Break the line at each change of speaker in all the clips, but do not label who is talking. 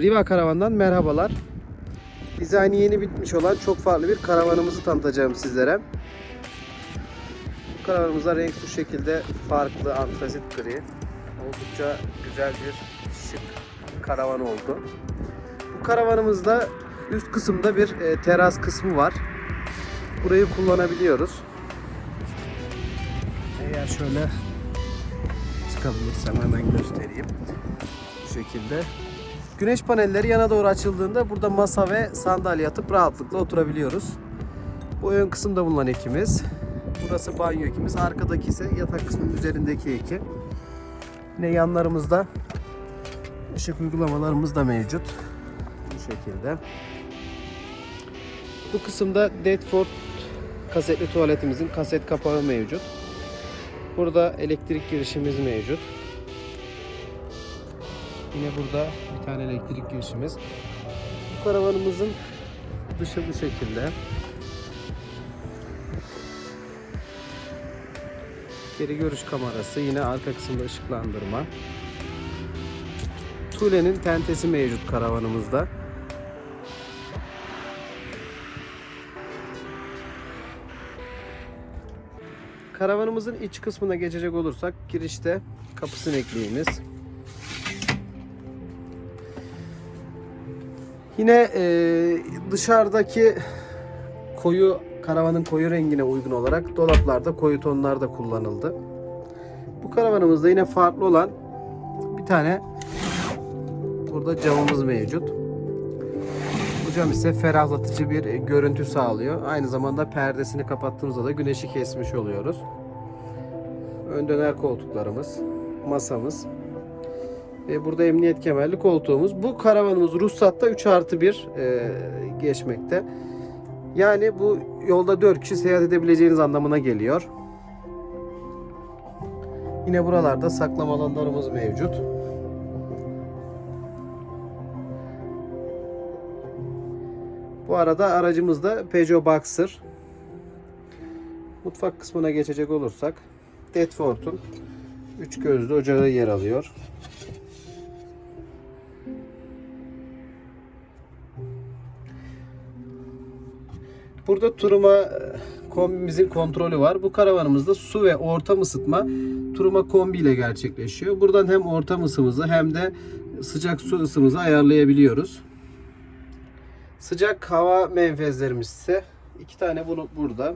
Riva Karavan'dan merhabalar. Dizaynı yeni bitmiş olan çok farklı bir karavanımızı tanıtacağım sizlere. Bu karavanımızda renk şu şekilde farklı antrazit gri. Oldukça güzel bir şık karavan oldu. Bu karavanımızda üst kısımda bir e, teras kısmı var. Burayı kullanabiliyoruz. Eğer şöyle çıkabilirsem hemen göstereyim. Bu şekilde. Güneş panelleri yana doğru açıldığında burada masa ve sandalye atıp rahatlıkla oturabiliyoruz. Bu ön kısımda bulunan ekimiz. Burası banyo ekimiz. Arkadaki ise yatak kısmının üzerindeki eki. Yine yanlarımızda ışık uygulamalarımız da mevcut. Bu şekilde. Bu kısımda Deadford kasetli tuvaletimizin kaset kapağı mevcut. Burada elektrik girişimiz mevcut. Yine burada bir tane elektrik girişimiz. Bu karavanımızın dışı bu şekilde. Geri görüş kamerası, yine arka kısımda ışıklandırma. Tule'nin tentesi mevcut karavanımızda. Karavanımızın iç kısmına geçecek olursak girişte kapı sinekliğimiz. Yine e, dışarıdaki koyu karavanın koyu rengine uygun olarak dolaplarda koyu tonlarda kullanıldı. Bu karavanımızda yine farklı olan bir tane burada camımız mevcut. Bu cam ise ferahlatıcı bir görüntü sağlıyor. Aynı zamanda perdesini kapattığımızda da güneşi kesmiş oluyoruz. Ön döner koltuklarımız, masamız ve burada emniyet kemerli koltuğumuz. Bu karavanımız ruhsatta 3 artı 1 e, geçmekte. Yani bu yolda 4 kişi seyahat edebileceğiniz anlamına geliyor. Yine buralarda saklama alanlarımız mevcut. Bu arada aracımızda Peugeot Boxer. Mutfak kısmına geçecek olursak Detford'un 3 gözlü ocağı yer alıyor. Burada turuma e, kombimizin kontrolü var. Bu karavanımızda su ve ortam ısıtma turuma kombi ile gerçekleşiyor. Buradan hem ortam ısımızı hem de sıcak su ısımızı ayarlayabiliyoruz. Sıcak hava menfezlerimiz ise iki tane bunu burada.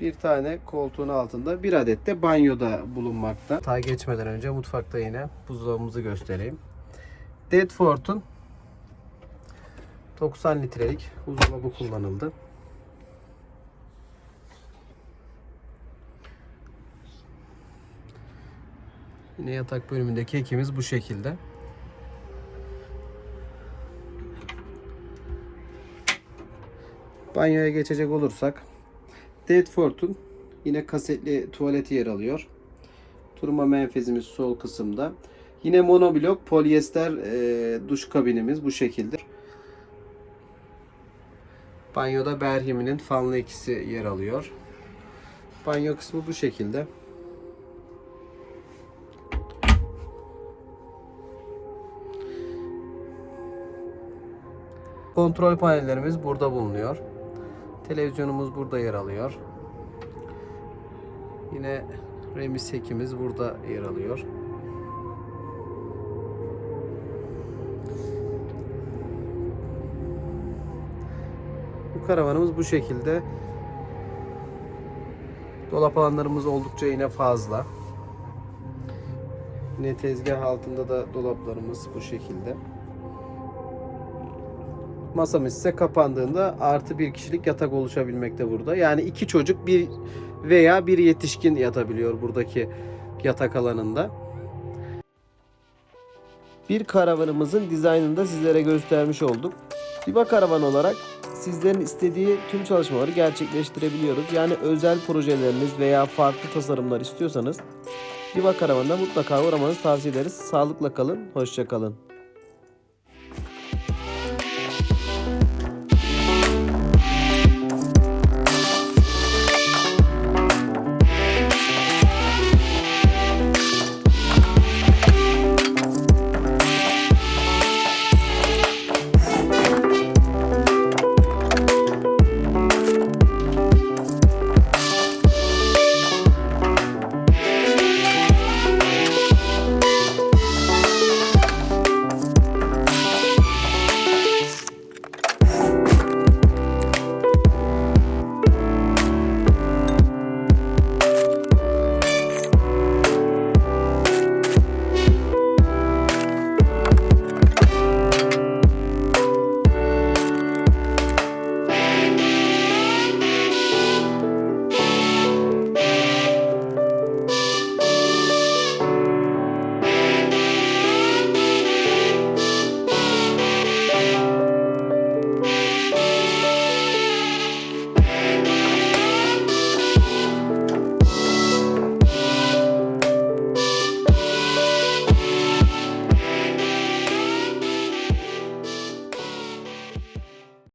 Bir tane koltuğun altında, bir adet de banyoda bulunmakta. Ta geçmeden önce mutfakta yine buzdolabımızı göstereyim. Deadford'un 90 litrelik buzdolabı kullanıldı. Yine yatak bölümündeki ekimiz bu şekilde. Banyoya geçecek olursak Deadford'un yine kasetli tuvaleti yer alıyor. Turma menfezimiz sol kısımda. Yine monoblok polyester e, duş kabinimiz bu şekilde. Banyoda Berhim'in fanlı ikisi yer alıyor. Banyo kısmı bu şekilde. Kontrol panellerimiz burada bulunuyor. Televizyonumuz burada yer alıyor. Yine remis hekimiz burada yer alıyor. Bu karavanımız bu şekilde. Dolap alanlarımız oldukça yine fazla. Yine tezgah altında da dolaplarımız bu şekilde. Masamız ise kapandığında artı bir kişilik yatak oluşabilmekte burada. Yani iki çocuk bir veya bir yetişkin yatabiliyor buradaki yatak alanında. Bir karavanımızın dizaynını da sizlere göstermiş olduk. Diva karavan olarak sizlerin istediği tüm çalışmaları gerçekleştirebiliyoruz. Yani özel projeleriniz veya farklı tasarımlar istiyorsanız Diva Karavan'da mutlaka uğramanızı tavsiye ederiz. Sağlıkla kalın, hoşça kalın.